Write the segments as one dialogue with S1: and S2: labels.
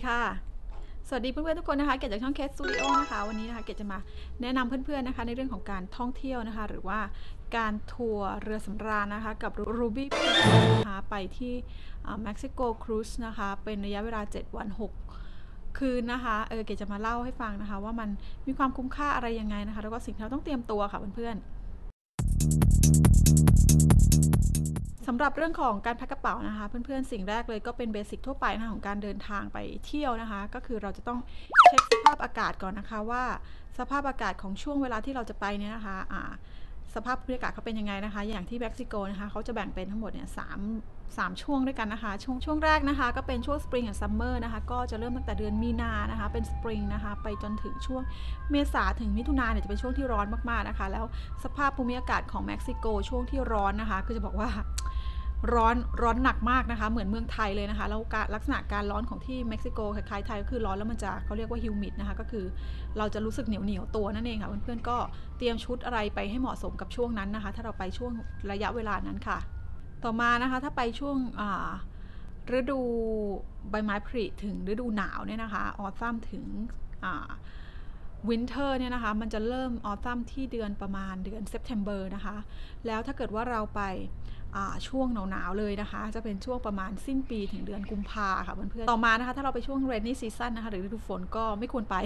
S1: ดีค่ะ สวัสดีเพื่อนๆทุกคนนะคะ เกดจากช่องเคสสตูดิโอนะคะ วันนี้นะคะเกดจะมาแนะนำเพื่อนๆนะคะ ในเรื่องของการท่องเที่ยวนะคะ หรือว่าการทัวร์เรือสำราญนะคะกับ Ruby p นะคะไปที่เม็กซิโกครูซนะคะ เป็นระยะเวลา 7 วัน 6 คืนนะคะ เออเกดจะมาเล่าให้ฟังนะคะ ว่ามันมีความคุ้มค่าอะไรยังไงนะคะ แล้วก็สิ่งที่เราต้องเตรียมตัวค่ะเพื่อนๆ สำหรับเรื่องของการแพ็คกระเป๋านะคะ เพื่อนๆสิ่งแรกเลยก็เป็นเบสิกทั่วไปนะคะของการเดินทางไปเที่ยวนะคะ ก็คือเราจะต้องเช็คสภาพอากาศก่อนนะคะว่าสภาพอากาศของช่วงเวลาที่เราจะไปเนี่ยนะคะอ่า สภาพภูมิอากาศเขาเป็นยังไงนะคะ อย่างที่เม็กซิโกนะคะเขาจะแบ่งเป็นทั้งหมดเนี่ยสามสามช่วงด้วยกันนะคะ ช่วงช่วงแรกนะคะ ก็เป็นช่วงสปริงกับซัมเมอร์นะคะ ก็จะเริ่มตั้งแต่เดือนมีนานะคะ เป็นสปริงนะคะ ไปจนถึงช่วงเมษาถึงมิถุนาเนี่ยจะเป็นช่วงที่ร้อนมากๆนะคะ แล้วสภาพภูมิอากาศของเม็กซิโกช่วงที่ร้อนนะคะ ก็จะบอกว่า ร้อนร้อนหนักมากนะคะ เหมือนเมืองไทยเลยนะคะ แล้วลักษณะการร้อนของที่เม็กซิโกคล้ายๆไทยก็คือร้อนแล้วมันจะเขาเรียกว่าฮิวมิดนะคะ ก็คือเราจะรู้สึกเหนียวเหนียวตัวนั่นเองค่ะ เพื่อนๆก็เตรียมชุดอะไรไปให้เหมาะสมกับช่วงนั้นนะคะ ถ้าเราไปช่วงระยะเวลานั้นค่ะ ต่อมานะคะถ้าไปช่วงฤดูใบไม้ผลิถึงฤดูหนาวเนี่ยนะคะ ออซัมถึงวินเทอร์เนี่ยนะคะ มันจะเริ่มออซัมที่เดือนประมาณเดือนเซปเทมเบอร์นะคะ แล้วถ้าเกิดว่าเราไป ช่วงหนาวๆเลยนะคะ จะเป็นช่วงประมาณสิ้นปีถึงเดือนกุมภาค่ะเพื่อนๆต่อมานะคะถ้าเราไปช่วงเรนนี่ซีซันนะคะหรือฤดูฝนก็ไม่ควรไป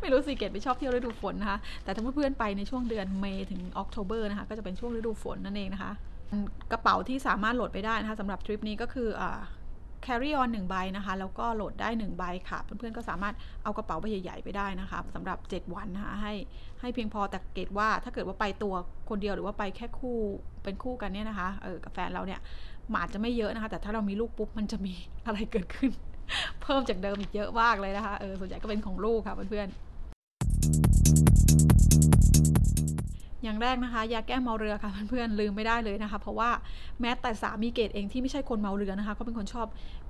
S1: ไม่รู้สิเกตไม่ชอบเที่ยวฤดูฝนนะคะ แต่ถ้าเพื่อนๆไปในช่วงเดือนเมย์ถึงออกโทเบอร์นะคะ ก็จะเป็นช่วงฤดูฝนนั่นเองนะคะ กระเป๋าที่สามารถโหลดไปได้นะคะสำหรับทริปนี้ก็คือ carry on 1ใบนะคะ แล้วก็โหลดได้1ใบค่ะ เพื่อนๆก็สามารถเอากระเป๋าใบใหญ่ ๆ ไปได้นะคะสำหรับ 7 วันนะคะให้ให้เพียงพอแต่เกตว่าถ้าเกิดว่าไปตัวคนเดียวหรือว่าไปแค่คู่เป็นคู่กันเนี่ยนะคะเออกับแฟนเราเนี่ยหมาจะไม่เยอะนะคะ แต่ถ้าเรามีลูกปุ๊บมันจะมีอะไรเกิดขึ้น เพิ่มจากเดิมอีกเยอะมากเลยนะคะเออส่วนใหญ่ก็เป็นของลูกค่ะเพื่อนๆ อย่างแรกนะคะ ยาแก้เมาเรือค่ะเพื่อนๆลืมไม่ได้เลยนะคะ เพราะว่าแม้แต่สามีเกตเองที่ไม่ใช่คนเมาเรือนะคะเขาเป็นคนชอบ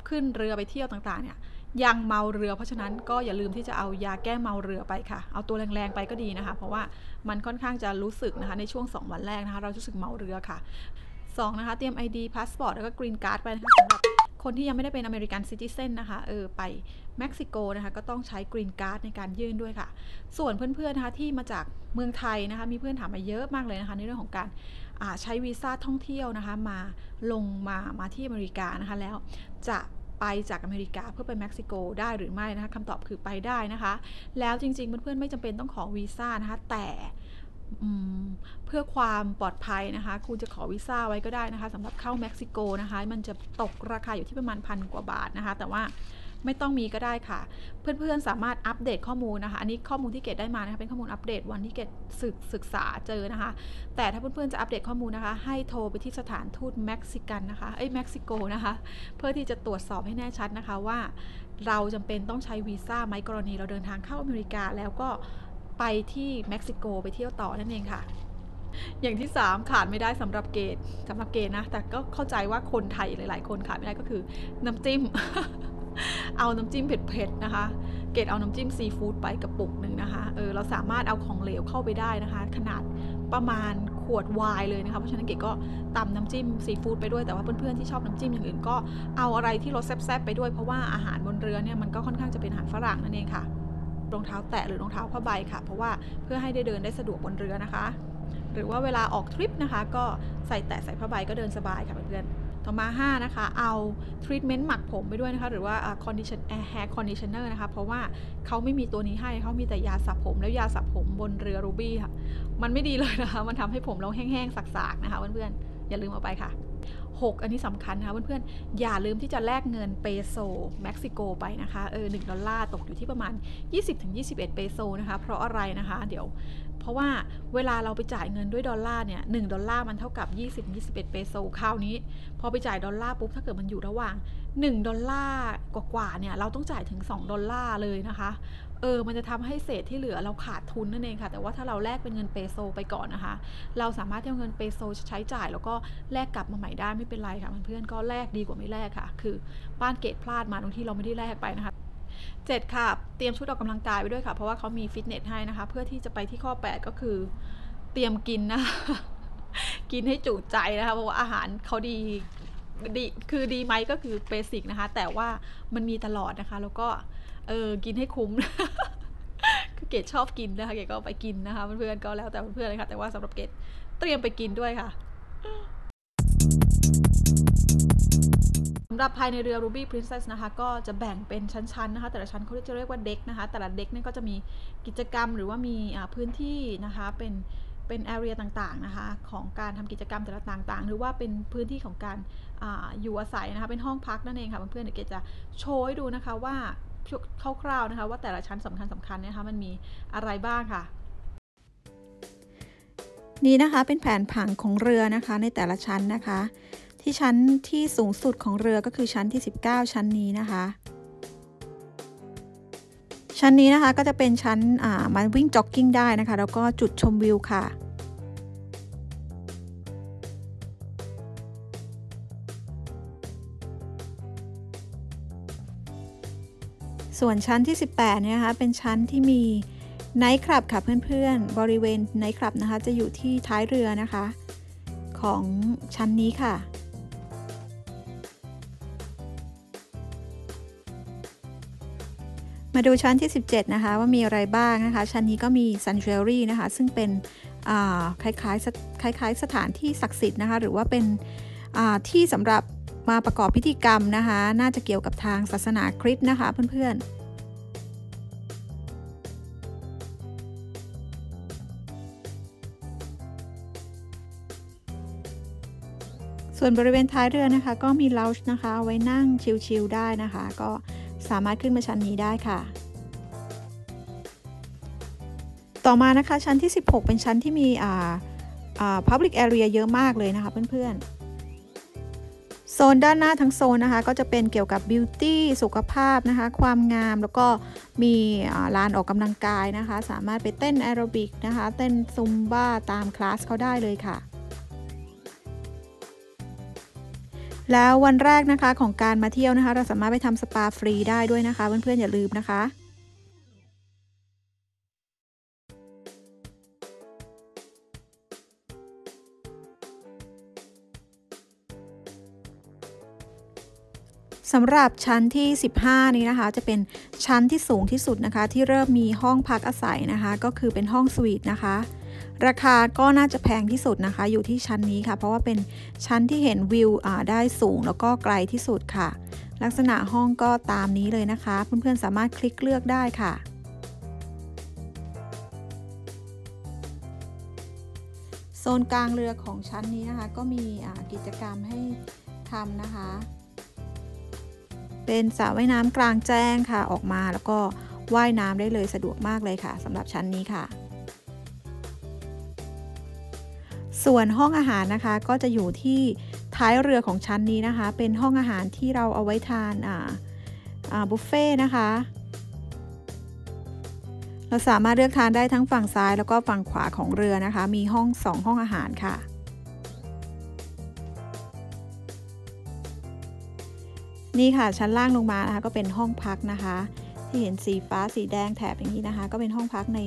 S1: ขึ้นเรือไปเที่ยวต่างๆเนี่ยยังเมาเรือ เพราะฉะนั้นก็อย่าลืมที่จะเอายาแก้เมาเรือไปค่ะ เอาตัวแรงๆไปก็ดีนะคะ เพราะว่ามันค่อนข้างจะรู้สึกนะคะในช่วง 2 วันแรกนะคะ เรารู้สึกเมาเรือค่ะ2นะคะเตรียม ID พาสปอร์ตแล้วก็กรีนการ์ดไปนะคะสำหรับ คนที่ยังไม่ได้เป็นอเมริกันซิติเซนนะคะเออไปเม็กซิโกนะคะก็ต้องใช้กรีนการ์ดในการยื่นด้วยค่ะ ส่วนเพื่อนๆนะคะที่มาจากเมืองไทยนะคะมีเพื่อนถามมาเยอะมากเลยนะคะในเรื่องของการใช้วีซ่าท่องเที่ยวนะคะมาลงมามาที่อเมริกานะคะแล้วจะไปจากอเมริกาเพื่อไปเม็กซิโกได้หรือไม่นะคะคำตอบคือไปได้นะคะ แล้วจริงๆเพื่อนๆไม่จำเป็นต้องขอวีซ่านะคะแต่ เพื่อความปลอดภัยนะคะ คุณจะขอวีซ่าไว้ก็ได้นะคะสำหรับเข้าเม็กซิโกนะคะ มันจะตกราคาอยู่ที่ประมาณพันกว่าบาทนะคะ แต่ว่าไม่ต้องมีก็ได้ค่ะ เพื่อนๆสามารถอัปเดตข้อมูลนะคะ อันนี้ข้อมูลที่เกดได้มานะคะเป็นข้อมูลอัปเดตวันที่เกดศึกศึกษาเจอนะคะ แต่ถ้าเพื่อนๆจะอัปเดตข้อมูลนะคะ ให้โทรไปที่สถานทูตเม็กซิกันนะคะเอ้ยเม็กซิโกนะคะ เพื่อที่จะตรวจสอบให้แน่ชัดนะคะว่า เราจำเป็นต้องใช้วีซ่าไหมกรณีเราเดินทางเข้าอเมริกาแล้วก็ ไปที่เม็กซิโกไปเที่ยวต่อนั่นเองค่ะ อย่างที่ 3 ขาดไม่ได้สำหรับเกตสำหรับเกตนะ แต่ก็เข้าใจว่าคนไทยหลาย ๆ คนขาดไม่ได้ก็คือน้ำจิ้ม เอาน้ำจิ้มเผ็ดๆนะคะ เกตเอาน้ำจิ้มซีฟู้ดไปกระปุกหนึ่งนะคะ เออเราสามารถเอาของเหลวเข้าไปได้นะคะ ขนาดประมาณขวดไวน์เลยนะคะ เพราะฉะนั้นเกดก็ตำน้ำจิ้มซีฟู้ดไปด้วยแต่ว่าเพื่อนๆที่ชอบน้ำจิ้มอย่างอื่นก็เอาอะไรที่รสแซ่บๆไปด้วยเพราะว่าอาหารบนเรือเนี่ยมันก็ค่อนข้างจะเป็นอาหารฝรั่งนั่นเองค่ะ รองเท้าแตะหรือรองเท้าผ้าใบค่ะ เพราะว่าเพื่อให้ได้เดินได้สะดวกบนเรือนะคะ หรือว่าเวลาออกทริปนะคะ ก็ใส่แตะใส่ผ้าใบก็เดินสบายค่ะเพื่อนๆต่อมา 5 นะคะ เอาทรีทเมนต์หมักผมไปด้วยนะคะ หรือว่า condition hair conditioner นะคะ เพราะว่าเขาไม่มีตัวนี้ให้เขามีแต่ยาสระผม แล้วยาสระผมบนเรือรูบี้ค่ะ มันไม่ดีเลยนะคะ มันทำให้ผมเราแห้งๆสักๆนะคะเพื่อนๆอย่าลืมเอาไปค่ะ 6 อันนี้สำคัญนะคะเพื่อนๆ อย่าลืมที่จะแลกเงินเปโซเม็กซิโกไปนะคะเออหดอลลาร์ตกอยู่ที่ประมาณ 20-21 เปโซนะคะ เพราะอะไรนะคะ เดี๋ยว เพราะว่าเวลาเราไปจ่ายเงินด้วยดอลลาร์เนี่ยหดอลลาร์มันเท่ากับ 20-21 เปโซคราวนี้ พอไปจ่ายดอลลาร์ปุ๊บถ้าเกิดมันอยู่ระหว่าง 1 ดอลลาร์กว่าๆเนี่ยเราต้องจ่ายถึง 2 ดอลลาร์เลยนะคะ เออมันจะทำให้เศษที่เหลือเราขาดทุนนั่นเองค่ะ แต่ว่าถ้าเราแลกเป็นเงินเปโซไปก่อนนะคะ เราสามารถที่เอาเงินเปโซใช้จ่าย แล้วก็แลกกลับมาใหม่ได้ไม่เป็นไรค่ะเพื่อนๆก็แลกดีกว่าไม่แลกค่ะ คือบ้านเกตพลาดมาตรงที่เราไม่ได้แลกไปนะคะเจ็ดค่ะ เตรียมชุดออกกำลังกายไปด้วยค่ะ เพราะว่าเขามีฟิตเนสให้นะคะ เพื่อที่จะไปที่ข้อ 8 ก็คือ เตรียมกินนะกินให้จุใจนะคะ เพราะว่าอาหารเขาดีดี คือดีไหมก็คือเบสิกนะคะ แต่ว่ามันมีตลอดนะคะ แล้วก็ เออ กินให้คุ้มคือเกดชอบกินนะคะ เกดก็ไปกินนะคะเพื่อนๆก็แล้วแต่เพื่อนๆเลยค่ะ แต่ว่าสำหรับเกดเตรียมไปกินด้วยค่ะสำหรับภายในเรือ Ruby Princess นะคะ ก็จะแบ่งเป็นชั้นๆนะคะ แต่ละชั้นเขาจะเรียกว่าเด็กนะคะ แต่ละเด็กนี่ก็จะมีกิจกรรมหรือว่ามีพื้นที่นะคะ เป็นเป็นแอเรียต่างๆนะคะของการทำกิจกรรมแต่ละต่างๆ หรือว่าเป็นพื้นที่ของการออยู่อาศัยนะคะเป็นห้องพักนั่นเองค่ะเพื่อนๆเดี๋ยวเกจะโชว์ให้ดูนะคะว่า คร่าวๆนะคะ ว่าแต่ละชั้นสำคัญสำคัญนะคะมันมีอะไรบ้างค่ะ
S2: นี่นะคะเป็นแผนผังของเรือนะคะในแต่ละชั้นนะคะ ที่ชั้นที่สูงสุดของเรือก็คือชั้นที่ 19 ชั้นนี้นะคะ ชั้นนี้นะคะก็จะเป็นชั้นมาวิ่งจ็อกกิ้งได้นะคะ แล้วก็จุดชมวิวค่ะ ส่วนชั้นที่ 18เนี่ยนะคะเป็นชั้นที่มีไนท์คลับค่ะเพื่อนๆ บริเวณไนท์คลับนะคะจะอยู่ที่ท้ายเรือนะคะ ของชั้นนี้ค่ะ มาดูชั้นที่ 17 นะคะ ว่ามีอะไรบ้างนะคะ ชั้นนี้ก็มี Sanctuary นะคะ ซึ่งเป็นคล้ายๆคล้าย ๆ สถานที่ศักดิ์สิทธิ์นะคะ หรือว่าเป็นที่สำหรับ มาประกอบพิธีกรรมนะคะ น่าจะเกี่ยวกับทางศาสนาคริสต์นะคะเพื่อนๆส่วนบริเวณท้ายเรือนะคะ ก็มีเลาช์นะคะไว้นั่งชิลๆได้นะคะ ก็สามารถขึ้นมาชั้นนี้ได้ค่ะ ต่อมานะคะชั้นที่ 16 เป็นชั้นที่มีอ่าอ่า public area เยอะมากเลยนะคะเพื่อนๆ โซนด้านหน้าทั้งโซนนะคะ ก็จะเป็นเกี่ยวกับ beauty สุขภาพนะคะ ความงามแล้วก็มีลานออกกำลังกายนะคะ สามารถไปเต้นแอโรบิกนะคะ เต้นซุมบ้าตามคลาสเขาได้เลยค่ะ แล้ววันแรกนะคะของการมาเที่ยวนะคะ เราสามารถไปทำสปาฟรีได้ด้วยนะคะ เพื่อนๆอย่าลืมนะคะ สำหรับชั้นที่ 15 นี้นะคะ จะเป็นชั้นที่สูงที่สุดนะคะ ที่เริ่มมีห้องพักอาศัยนะคะ ก็คือเป็นห้องสวีทนะคะ ราคาก็น่าจะแพงที่สุดนะคะ อยู่ที่ชั้นนี้ค่ะ เพราะว่าเป็นชั้นที่เห็นวิวได้สูงแล้วก็ไกลที่สุดค่ะ ลักษณะห้องก็ตามนี้เลยนะคะ เพื่อนๆสามารถคลิกเลือกได้ค่ะโซนกลางเรือของชั้นนี้นะคะ ก็มีกิจกรรมให้ทำนะคะ เป็นสระว่ายน้ำกลางแจ้งค่ะออกมาแล้วก็ว่ายน้ำได้เลยสะดวกมากเลยค่ะสำหรับชั้นนี้ค่ะ ส่วนห้องอาหารนะคะก็จะอยู่ที่ท้ายเรือของชั้นนี้นะคะ เป็นห้องอาหารที่เราเอาไว้ทานบุฟเฟ่นะคะ เราสามารถเลือกทานได้ทั้งฝั่งซ้ายแล้วก็ฝั่งขวาของเรือนะคะ มีห้องสองห้องอาหารค่ะ นี่ค่ะชั้นล่างลงมานะคะก็เป็นห้องพักนะคะ ที่เห็นสีฟ้าสีแดงแถบอย่างนี้นะคะ ก็เป็นห้องพักใน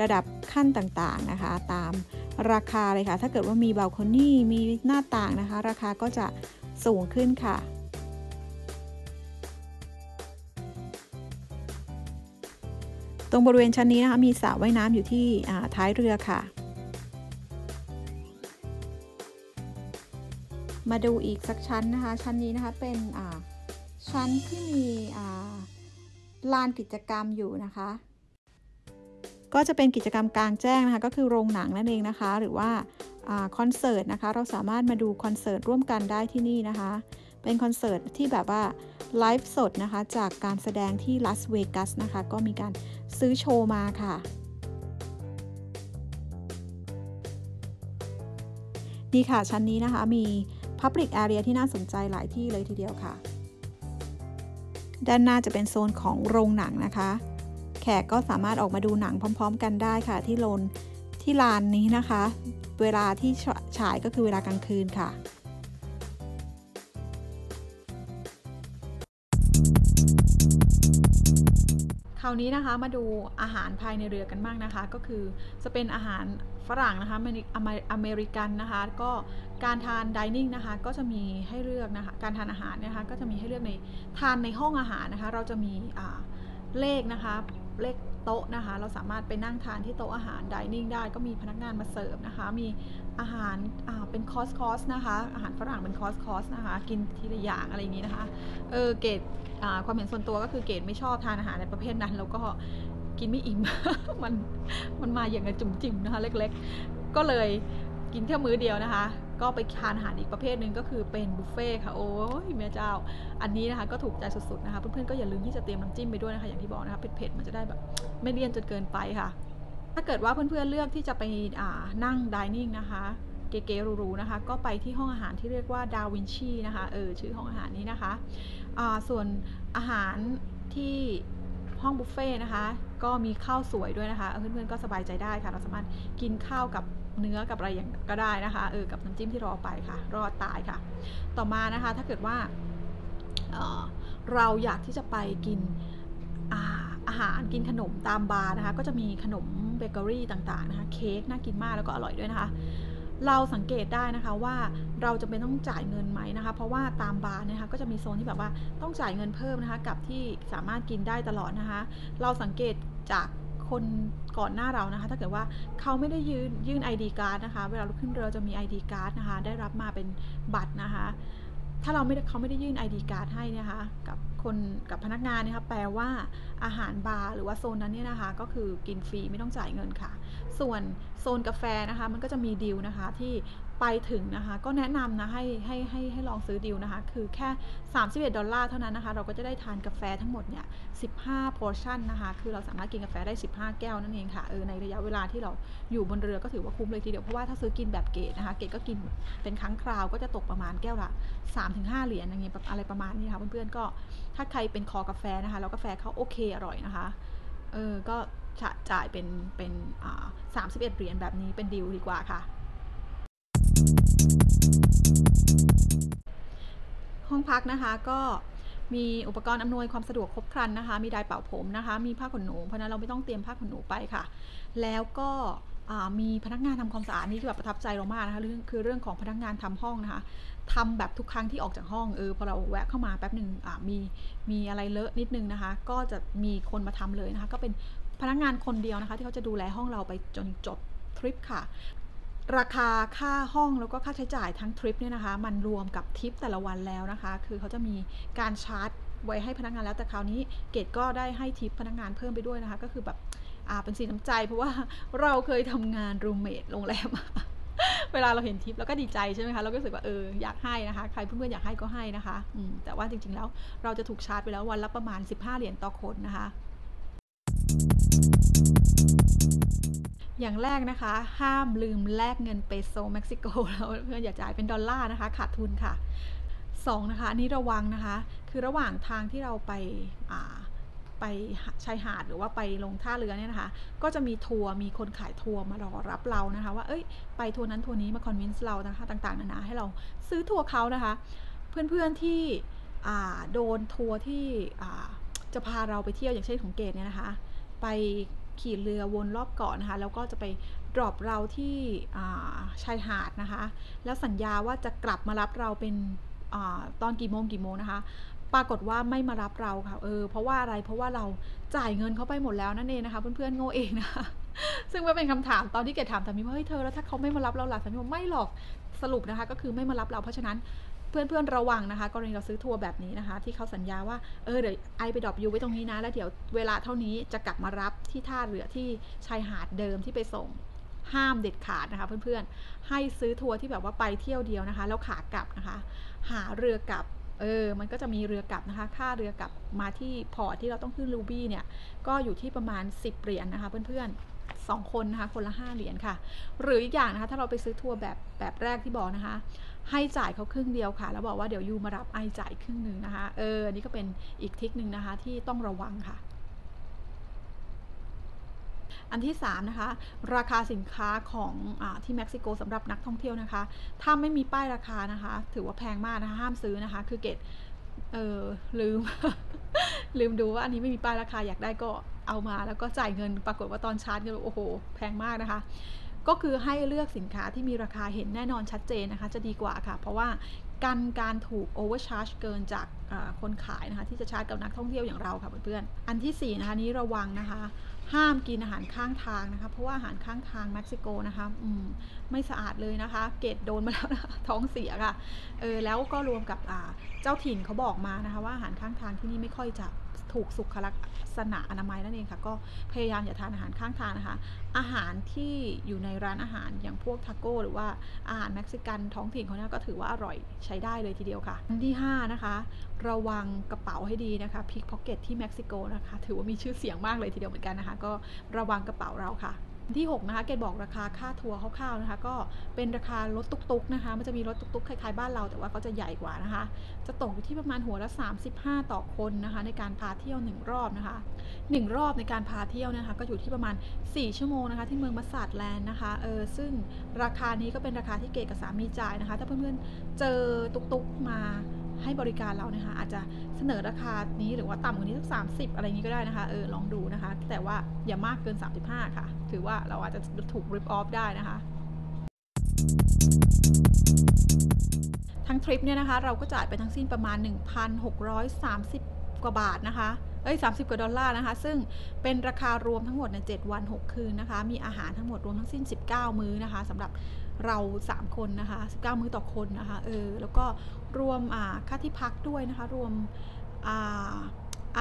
S2: ระดับขั้นต่างๆนะคะ ตามราคาเลยค่ะ ถ้าเกิดว่ามีบาลคอนี่มีหน้าต่างนะคะ ราคาก็จะสูงขึ้นค่ะตรงบริเวณชั้นนี้นะคะมีสระว่ายน้ำอยู่ที่ท้ายเรือค่ะ มาดูอีกสักชั้นนะคะ ชั้นนี้นะคะเป็น ชั้นที่มีลานกิจกรรมอยู่นะคะ ก็จะเป็นกิจกรรมกลางแจ้งนะคะ ก็คือโรงหนังนั่นเองนะคะ หรือว่าคอนเสิร์ตนะคะ เราสามารถมาดูคอนเสิร์ตร่วมกันได้ที่นี่นะคะ เป็นคอนเสิร์ตที่แบบว่าไลฟ์สดนะคะ จากการแสดงที่ลาสเวกัสนะคะ ก็มีการซื้อโชว์มาค่ะนี่ค่ะชั้นนี้นะคะมี Public Area ที่น่าสนใจหลายที่เลยทีเดียวค่ะ ด้านหน้าจะเป็นโซนของโรงหนังนะคะ แขกก็สามารถออกมาดูหนังพร้อม ๆ กันได้ค่ะ ที่โลนที่ลานนี้นะคะ เวลาที่ฉายก็คือเวลากลางคืนค่ะ
S1: คราวนี้นะคะมาดูอาหารภายในเรือกันบ้างนะคะ ก็คือจะเป็นอาหารฝรั่งนะคะอเมริอเมอเมริกันนะคะ ก็ การทานดิเนิ่งนะคะก็จะมีให้เลือกนะคะการทานอาหารนะคะก็จะมีให้เลือกในทานในห้องอาหารนะคะเราจะมีเลขนะคะเลขโต๊ะนะคะเราสามารถไปนั่งทานที่โต๊ะอาหารดิเนิ่งได้ก็มีพนักงานมาเสิร์ฟนะคะมีอาหารเป็นคอสคอสนะคะอาหารฝรั่งเป็นคอสคอสนะคะกินทีละอย่างอะไรอย่างนี้นะคะเออเกดความเห็นส่วนตัวก็คือเกดไม่ชอบทานอาหารในประเภทนั้นแล้วก็กินไม่อิ่ม มันมันมาอย่างกับจุ่มจิ๋มนะคะเล็กๆ ก็เลยกินแค่มื้อเดียวนะคะ ก็ไปทานอาหารอีกประเภทหนึ่งก็คือเป็นบุฟเฟ่ค่ะโอ้ยแม่เจ้า อันนี้นะคะก็ถูกใจสุดๆนะคะเพื่อนๆก็อย่าลืมที่จะเตรียมน้ำจิ้มไปด้วยนะคะอย่างที่บอกนะคะเผ็ดๆมันจะได้แบบไม่เลี่ยนจนเกินไปค่ะ ถ้าเกิดว่าเพื่อนๆเลือกที่จะไปอ่านั่งดิเนิ่งนะคะเก๋ๆหรูๆนะคะ ก็ไปที่ห้องอาหารที่เรียกว่าดาวินชีนะคะเออชื่อห้องอาหารนี้นะคะอ่าส่วนอาหารที่ห้องบุฟเฟ่นะคะ ก็มีข้าวสวยด้วยนะคะ เพื่อนๆก็สบายใจได้ค่ะ เราสามารถกินข้าวกับ เนื้อกับอะไรอย่างก็ได้นะคะเออกับน้ำจิ้มที่รอไปค่ะ รอดตายค่ะ ต่อมานะคะถ้าเกิดว่าเออเราอยากที่จะไปกินอาอาหารกินขนมตามบาร์นะคะ ก็จะมีขนมเบเกอรี่ต่างๆนะคะเค้กน่ากินมากแล้วก็อร่อยด้วยนะคะ เราสังเกตได้นะคะว่าเราจะเป็นต้องจ่ายเงินไหมนะคะ เพราะว่าตามบาร์นะคะก็จะมีโซนที่แบบว่าต้องจ่ายเงินเพิ่มนะคะ กับที่สามารถกินได้ตลอดนะคะ เราสังเกตจาก คนก่อนหน้าเรานะคะ ถ้าเกิดว่าเขาไม่ได้ยืนยื่น ID การ์ดนะคะ เวลาเราขึ้นเรือจะมี ID การ์ดนะคะ ได้รับมาเป็นบัตรนะคะ ถ้าเราไม่เขาไม่ได้ยื่น ID การ์ดให้นะคะ กับคนกับพนักงานเนะคะแปลว่าอาหารบาร์หรือว่าโซนนั้นเนี่ยนะคะ ก็คือกินฟรีไม่ต้องจ่ายเงินค่ะ ส่วนโซนกาแฟนะคะ มันก็จะมีดีลนะคะที่ ไปถึงนะคะ ก็แนะนำนะให้ให้ให้ให้ลองซื้อดีลนะคะ คือแค่ 31 ดอลลาร์เท่านั้นนะคะ เราก็จะได้ทานกาแฟทั้งหมดเนี่ย15 portion นะคะ คือเราสามารถกินกาแฟได้ 15 แก้วนั่นเองค่ะเออในระยะเวลาที่เราอยู่บนเรือก็ถือว่าคุ้มเลยทีเดียว เพราะว่าถ้าซื้อกินแบบเกตนะคะ เกตก็กินเป็นครั้งคราวก็จะตกประมาณแก้วละ 3-5 เหรียญอย่างเงี้ยอะไรประมาณนี้ค่ะเพื่อนๆก็ถ้าใครเป็นคอกาแฟนะคะแล้วกาแฟเขาโอเคอร่อยนะคะเออก็จะจ่ายเป็นเป็นอ่าสามสิบเอ็ดเหรียญแบบนี้เป็นดีลดีกว่าค่ะ ห้องพักนะคะก็มีอุปกรณ์อำนวยความสะดวกครบครันนะคะ มีไดร์เป่าผมนะคะ มีผ้าขนหนู เพราะนั้นเราไม่ต้องเตรียมผ้าขนหนูไปค่ะ แล้วก็มีพนักงานทำความสะอาดนี่คือแบบประทับใจเรามากนะคะเรื่องคือเรื่องของพนักงานทำห้องนะคะทำแบบทุกครั้งที่ออกจากห้องเออพอเราแวะเข้ามาแป๊บหนึ่งมีมีอะไรเลอะนิดนึงนะคะ ก็จะมีคนมาทำเลยนะคะ ก็เป็นพนักงานคนเดียวนะคะ ที่เขาจะดูแลห้องเราไปจนจบทริปค่ะ ราคาค่าห้องแล้วก็ค่าใช้จ่ายทั้งทริปเนี่ยนะคะ มันรวมกับทิปแต่ละวันแล้วนะคะ คือเขาจะมีการชาร์จไว้ให้พนักงานแล้วแต่คราวนี้เกดก็ได้ให้ทิปพนักงานเพิ่มไปด้วยนะคะ ก็คือแบบอ่าเป็นสีน้ำใจ เพราะว่าเราเคยทำงานรูมเมทโรงแรมเวลาเราเห็นทิปแล้วก็ดีใจใช่ไหมคะเราก็รู้สึกว่าเอออยากให้นะคะใครเพื่อนๆอยากให้ก็ให้นะคะอืแต่ว่าจริงๆแล้วเราจะถูกชาร์จไปแล้ววันละประมาณ 15 เหรียญต่อคนนะคะ อย่างแรกนะคะ ห้ามลืมแลกเงินเปโซเม็กซิโกแล้วเพื่อนอย่าจ่ายเป็นดอลลาร์นะคะ ขาดทุนค่ะสองนะคะอันนี้ระวังนะคะ คือระหว่างทางที่เราไปไปชายหาดหรือว่าไปลงท่าเรือเนี่ยนะคะ ก็จะมีทัวร์มีคนขายทัวร์มารอรับเรานะคะ ว่าเอ้ยไปทัวร์นั้นทัวร์นี้มาคอนวินส์เรานะคะต่างๆนานาให้เราซื้อทัวร์เขานะคะ เพื่อนๆที่โดนทัวร์ที่จะพาเราไปเที่ยวอย่างเช่นของเกดเนี่ยนะคะ ไปขี่เรือวนรอบเกาะนะคะ แล้วก็จะไปดรอปเราที่าชายหาดนะคะ แล้วสัญญาว่าจะกลับมารับเราเป็นอตอนกี่โมงกี่โมงนะคะ ปรากฏว่าไม่มารับเราค่ะ เออ เพราะว่าอะไร เพราะว่าเราจ่ายเงินเขาไปหมดแล้วนั่นเองนะคะ เพื่อนๆโง่เองนะคะ ซึ่งมันเป็นคำถามตอนที่เกดถามสามีว่าเฮ้ยเธอแล้วถ้าเขาไม่มารับเราล่ะสามีบอกไม่หรอก สรุปนะคะ ก็คือไม่มารับเรา เพราะฉะนั้น เพื่อนๆระวังนะคะ กรณีเราซื้อทัวร์แบบนี้นะคะ ที่เขาสัญญาว่าเออเดี๋ยวไอไปดรอปยูไว้ตรงนี้นะ แล้วเดี๋ยวเวลาเท่านี้จะกลับมารับที่ท่าเรือที่ชายหาดเดิมที่ไปส่งห้ามเด็ดขาดนะคะเพื่อนๆ ให้ซื้อทัวร์ที่แบบว่าไปเที่ยวเดียวนะคะ แล้วขากลับนะคะ หาเรือกลับเออมันก็จะมีเรือกลับนะคะ ค่าเรือกลับมาที่พอร์ตที่เราต้องขึ้นลูบี้เนี่ยก็อยู่ที่ประมาณ 10เหรียญนะคะเพื่อนๆ 2 คนนะคะคนละ 5 เหรียญค่ะ หรืออีกอย่างนะคะถ้าเราไปซื้อทัวร์แบบแบบแรกที่บอกนะคะ ให้จ่ายเขาครึ่งเดียวค่ะ แล้วบอกว่าเดี๋ยวยูมารับไอจ่ายครึ่งหนึ่งนะคะเออนี่ก็เป็นอีกทิคหนึ่งนะคะที่ต้องระวังค่ะอันที่3นะคะราคาสินค้าของอที่เม็กซิโกสำหรับนักท่องเที่ยวนะคะ ถ้าไม่มีป้ายราคานะคะ ถือว่าแพงมากนะคะห้ามซื้อนะคะ คือเกตเออลืม ลืมดูว่าอันนี้ไม่มีป้ายราคาอยากได้ก็เอามาแล้วก็จ่ายเงินปรากฏว่าตอนชาร์จเงินโอ้โห แพงมากนะคะ ก็คือให้เลือกสินค้าที่มีราคาเห็นแน่นอนชัดเจนนะคะ จะดีกว่าค่ะ เพราะว่ากันการถูก overcharge เกินจากคนขายนะคะที่จะชาร์จกับนักท่องเที่ยวอย่างเราค่ะเพื่อนๆอันที่4นะคะนี้ระวังนะคะ ห้ามกินอาหารข้างทางนะคะ เพราะว่าอาหารข้างทางเม็กซิโกนะคะมไม่สะอาดเลยนะคะ เกตโดนมาแล้วนะท้องเสียค่ะเออแล้วก็รวมกับเจ้าถิ่นเขาบอกมานะคะ ว่าอาหารข้างทางที่นี่ไม่ค่อยจะ ถูกสุขลักษณะอนามัยนั่นเองค่ะ ก็พยายามอย่าทานอาหารข้างทางนะคะ อาหารที่อยู่ในร้านอาหารอย่างพวกทาโก้หรือว่าอาหารเม็กซิกันท้องถิ่นเขาเนี่ยก็ถือว่าอร่อยใช้ได้เลยทีเดียวค่ะอันที่ 5 นะคะ ระวังกระเป๋าให้ดีนะคะพิกพ็อกเก็ตที่เม็กซิโกนะคะ ถือว่ามีชื่อเสียงมากเลยทีเดียวเหมือนกันนะคะ ก็ระวังกระเป๋าเราค่ะ ที่ 6 นะคะ เกดบอกราคาค่าทัวร์คร่าวๆนะคะ ก็เป็นราคารถตุกๆนะคะ มันจะมีรถตุกๆคล้ายๆบ้านเราแต่ว่าเขาจะใหญ่กว่านะคะ จะตกอยู่ที่ประมาณหัวละ 35 ต่อคนนะคะ ในการพาเที่ยว 1 รอบนะคะ 1 รอบในการพาเที่ยวนะคะ ก็อยู่ที่ประมาณ 4 ชั่วโมงนะคะ ที่เมืองมัสซัดแลนด์นะคะ เออ ซึ่งราคานี้ก็เป็นราคาที่เกดกับสามีจ่ายนะคะ ถ้าเพื่อนๆเจอตุกๆมาให้บริการเรานะคะ อาจจะเสนอราคานี้หรือว่าต่ำกว่านี้สักสามสิบอะไรนี้ก็ได้นะคะ เออ ลองดูนะคะ แต่ว่าอย่ามากเกิน 35 ค่ะ ถือว่าเราอาจจะถูก rip off ได้นะคะทั้งทริปเนี่ยนะคะเราก็จ่ายไปทั้งสิ้นประมาณ 1,630 กว่าบาทนะคะเอ้ย30 กว่าดอลลาร์นะคะ ซึ่งเป็นราคารวมทั้งหมดใน7วัน 6 คืนนะคะ มีอาหารทั้งหมดรวมทั้งสิ้น 19 มื้อนะคะสำหรับเรา 3 คนนะคะ 19 มื้อต่อคนนะคะ เออ แล้วก็รวมค่าที่พักด้วยนะคะ รวม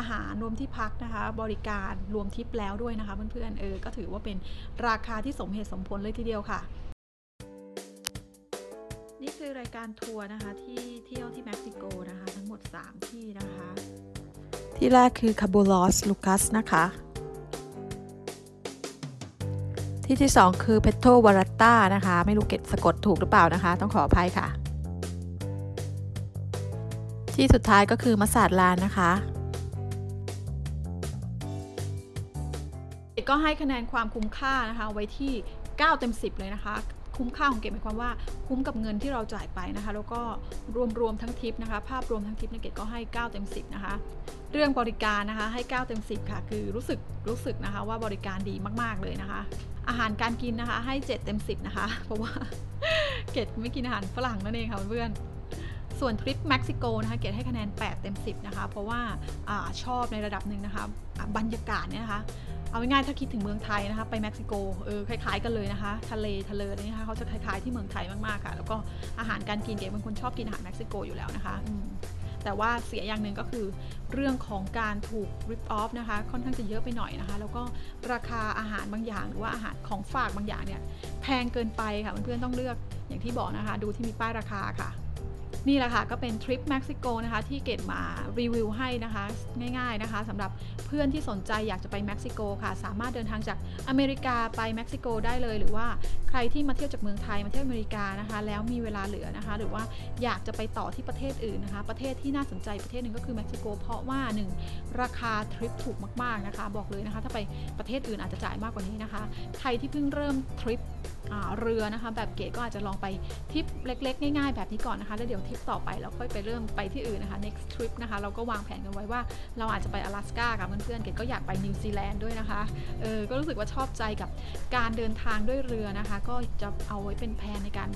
S1: อาหารรวมที่พักนะคะ บริการรวมทิปแล้วด้วยนะคะ เพื่อนๆเออก็ถือว่าเป็นราคาที่สมเหตุสมผลเลยทีเดียวค่ะนี่คือรายการทัวร์นะคะที่เที่ยวที่เม็กซิโกนะคะ ทั้งหมด 3 ที่นะคะ
S2: ที่แรกคือคาโบลอสลูคัสนะคะ ที่ที่ 2 คือเพโตวารัตตานะคะ ไม่รู้เก็ตสะกดถูกหรือเปล่านะคะ ต้องขออภัยค่ะ ที่สุดท้ายก็คือมัสซาดลานนะคะ
S1: ก็ให้คะแนนความคุ้มค่านะคะไว้ที่ 9 เต็ม 10 เลยนะคะ คุ้มค่าของเกดหมายความว่าคุ้มกับเงินที่เราจ่ายไปนะคะ แล้วก็รวมๆทั้งทริปนะคะ ภาพรวมทั้งทริปเนี่ยเกดก็ให้ 9 เต็ม 10 นะคะ เรื่องบริการนะคะให้ 9 เต็ม 10 ค่ะ คือรู้สึกรู้สึกนะคะว่าบริการดีมาก ๆ เลยนะคะ อาหารการกินนะคะให้ 7 เต็ม 10 นะคะ เพราะว่าเกดไม่กินอาหารฝรั่งนั่นเองค่ะเพื่อนส่วนทริปเม็กซิโกนะคะเกดให้คะแนน 8 เต็ม 10 นะคะ เพราะว่าอชอบในระดับหนึ่งนะคะ บรรยากาศเนี่ยนะคะ เอาง่ายๆถ้าคิดถึงเมืองไทยนะคะไปเม็กซิโกเออคล้ายๆกันเลยนะคะทะเลทะเลอะไรนะคะเขาจะคล้ายๆที่เมืองไทยมากๆค่ะ แล้วก็อาหารการกินเด็กเป็นคนชอบกินอาหารเม็กซิโกอยู่แล้วนะคะแต่ว่าเสียอย่างหนึ่งก็คือเรื่องของการถูก rip off นะคะ ค่อนข้างจะเยอะไปหน่อยนะคะ แล้วก็ราคาอาหารบางอย่าง หรือว่าอาหารของฝากบางอย่างเนี่ยแพงเกินไปค่ะเพื่อนๆต้องเลือกอย่างที่บอกนะคะ ดูที่มีป้ายราคาค่ะ นี่แหละค่ะก็เป็นทริปเม็กซิโกนะคะที่เกดมารีวิวให้นะคะง่ายๆนะคะสำหรับเพื่อนที่สนใจอยากจะไปเม็กซิโกค่ะสามารถเดินทางจากอเมริกาไปเม็กซิโกได้เลย หรือว่าใครที่มาเที่ยวจากเมืองไทยมาเที่ยวอเมริกานะคะแล้วมีเวลาเหลือนะคะหรือว่าอยากจะไปต่อที่ประเทศอื่นนะคะ ประเทศที่น่าสนใจประเทศหนึ่งก็คือเม็กซิโก เพราะว่า 1 ราคาทริปถูกมากๆนะคะ บอกเลยนะคะ ถ้าไปประเทศอื่นอาจจะจ่ายมากกว่านี้นะคะ ใครที่เพิ่งเริ่มทริปเรือนะคะแบบเกตก็อาจจะลองไปทริปเล็ก ๆ ง่ายๆ แบบนี้ก่อนนะคะ แล้วเดี๋ยวทริปต่อไปเราค่อยไปเริ่มไปที่อื่นนะคะ next trip นะคะ เราก็วางแผนกันไว้ว่าเราอาจจะไปอลาสก้ากับเพื่อนๆเกดก็อยากไปนิวซีแลนด์ด้วยนะคะเออก็รู้สึกว่าชอบใจกับการเดินทางด้วยเรือนะคะ ก็จะเอาไว้เป็นแผนในการ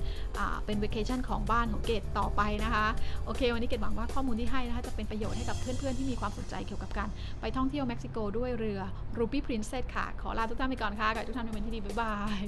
S1: เป็นวีคเวกชั่นของบ้านของเกดต่อไปนะคะโอเค วันนี้เกดหวังว่าข้อมูลที่ให้นะคะจะเป็นประโยชน์ให้กับเพื่อนๆที่มีความสนใจเกี่ยวกับการไปท่องเที่ยวเม็กซิโกด้วยเรือ Ruby Princess ค่ะขอลาทุกท่านไปก่อนค่ะกับทุกท่านในวันที่ดีบ๊ายบาย